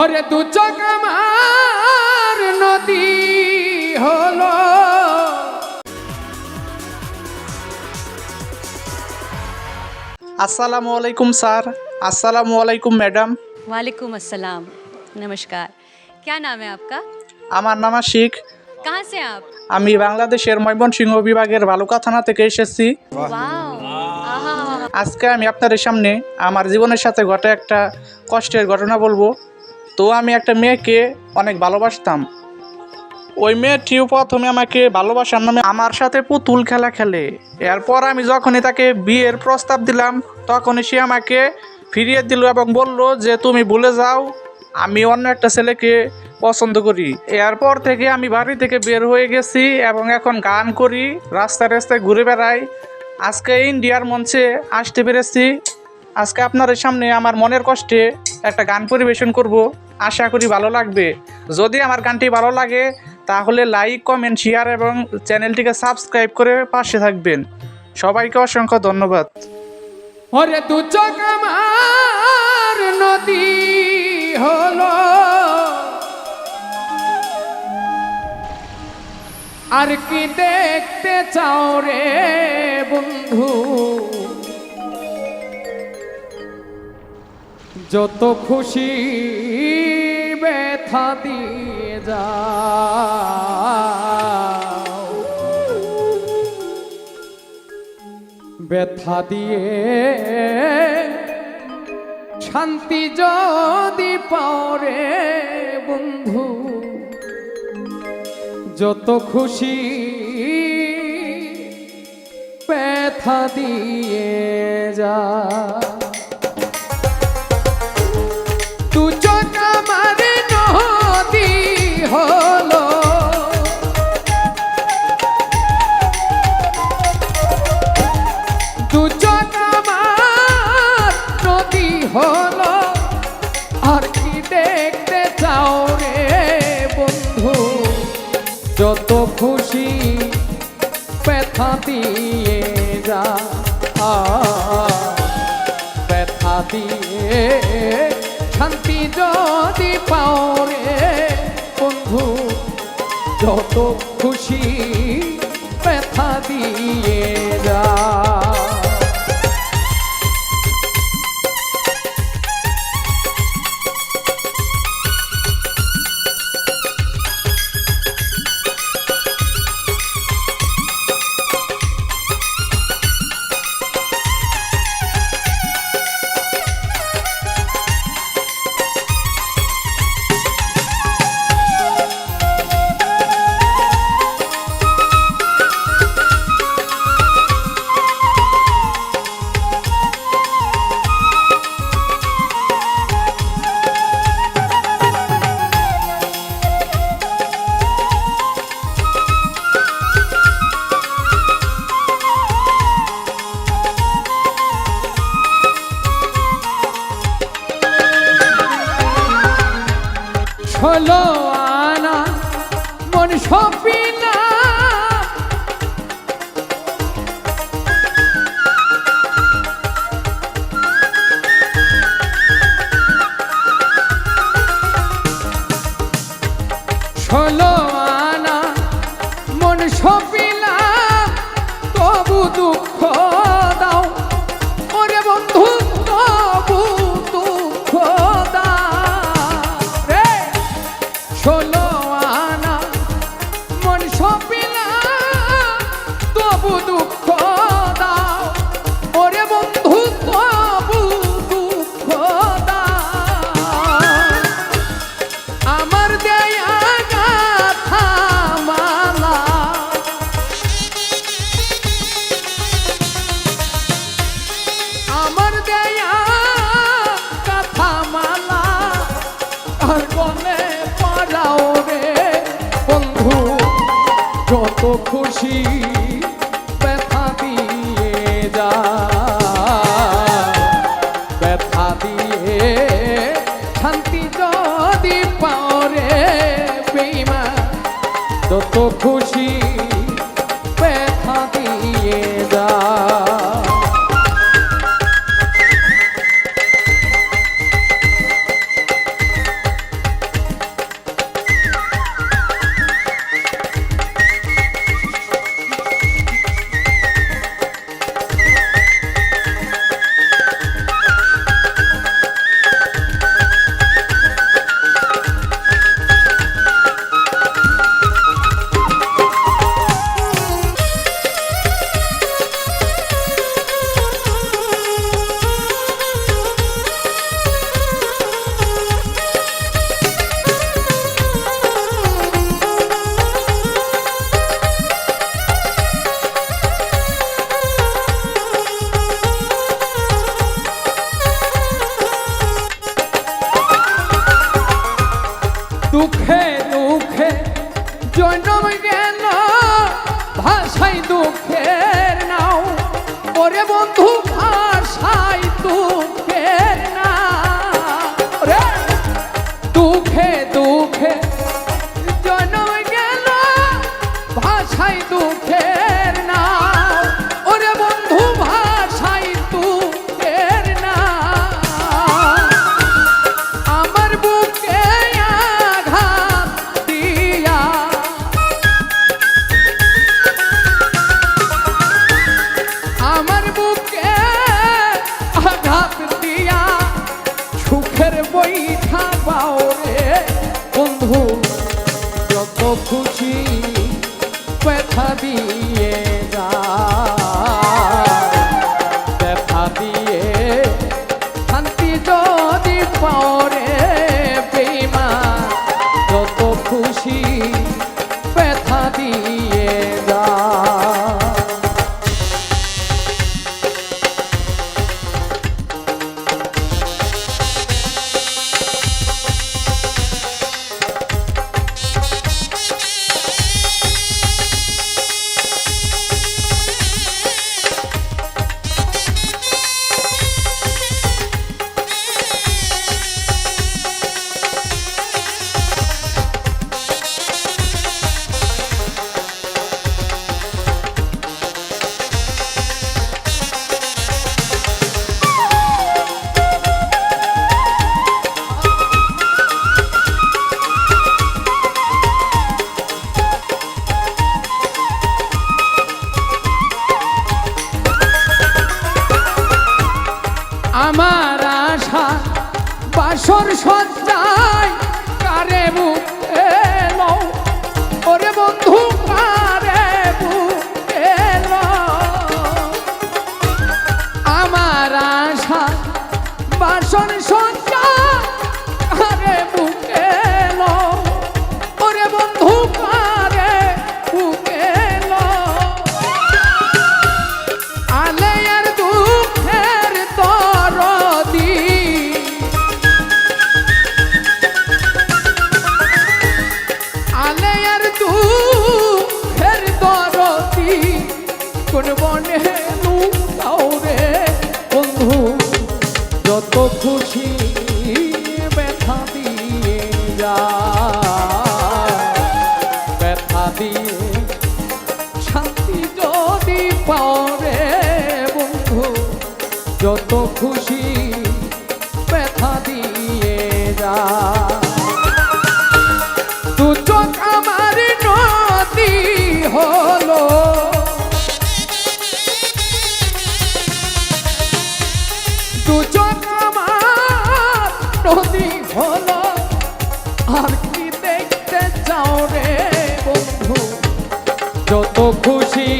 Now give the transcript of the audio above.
ওরে দু চোখ আমার নদী হলো আসসালামু আলাইকুম স্যার আসসালামু আলাইকুম ম্যাডাম वालेकुम अस्सलाम नमस्कार क्या नाम है आपका আমার নাম আশিক कहाँ से हैं आप আমি বাংলাদেশের ময়মনসিংহ বিভাগের বালুকা থানা থেকে এসেছি वाओ आहा আজকে আমি আপনাদের সামনে আমার জীবনের সাথে ঘটে একটা কষ্টের ঘটনা বলবো তো আমি একটা মেয়েকে অনেক ভালোবাসতাম। ওই মেয়েটিও প্রথমে আমাকে ভালোবাসার নামে আমার সাথে পুতুল খেলা খেলে। এরপর আমি যখনই তাকে বিয়ের প্রস্তাব দিলাম, তখনই সে আমাকে ফিরিয়ে দিল এবং বলল যে, তুমি ভুলে যাও, আমি অন্য একটা ছেলেকে পছন্দ করি। এরপর থেকে আমি বাড়ি থেকে বের হয়ে গেছি এবং এখন গান করি, রাস্তায় রাস্তায় ঘুরে বেড়াই। আজকে ইন্ডিয়ার মঞ্চে আসতে পেরেছি। আজকে আপনাদের সামনে আমার মনের কষ্টে একটা গান পরিবেশন করব। আশা করি ভালো লাগবে। যদি আমার গানটি ভালো লাগে, তাহলে লাইক কমেন্ট শেয়ার এবং চ্যানেলটিকে সাবস্ক্রাইব করে পাশে থাকবেন। সবাইকে অসংখ্য ধন্যবাদ। ওরে দু আমার নদী হলো। আর কি দেখতে চাও রে বন্ধু? যত খুশি ব্যথা দিয়ে যাও। ব্যথা দিয়ে শান্তি যদি পাওরে বন্ধু, যত খুশি ব্যথা দিয়ে যা দু চোখ আমার নদী হলো। আর কি দেখতে চাও বন্ধু? যত খুশি ব্যথা দিয়ে যা। দিয়ে শান্তি যদি যত খুশি ব্যথা দিয়ে যা। ষোলো আনা মন সপিনা যত খুশি ব্যথা দিয়ে যা ব্যথা দিয়ে শান্তি যদি পাওরে বেইমা যত খুশি দুঃখে দুঃখে জন্ম গেল ভাষায় দুঃখে। খুশি ব্যথা দিয়ে konuşma দু চোখ আমার নদী হলো। দু আমার নদী হলো। আর কি দেখতে চাও রে বন্ধু? যত খুশি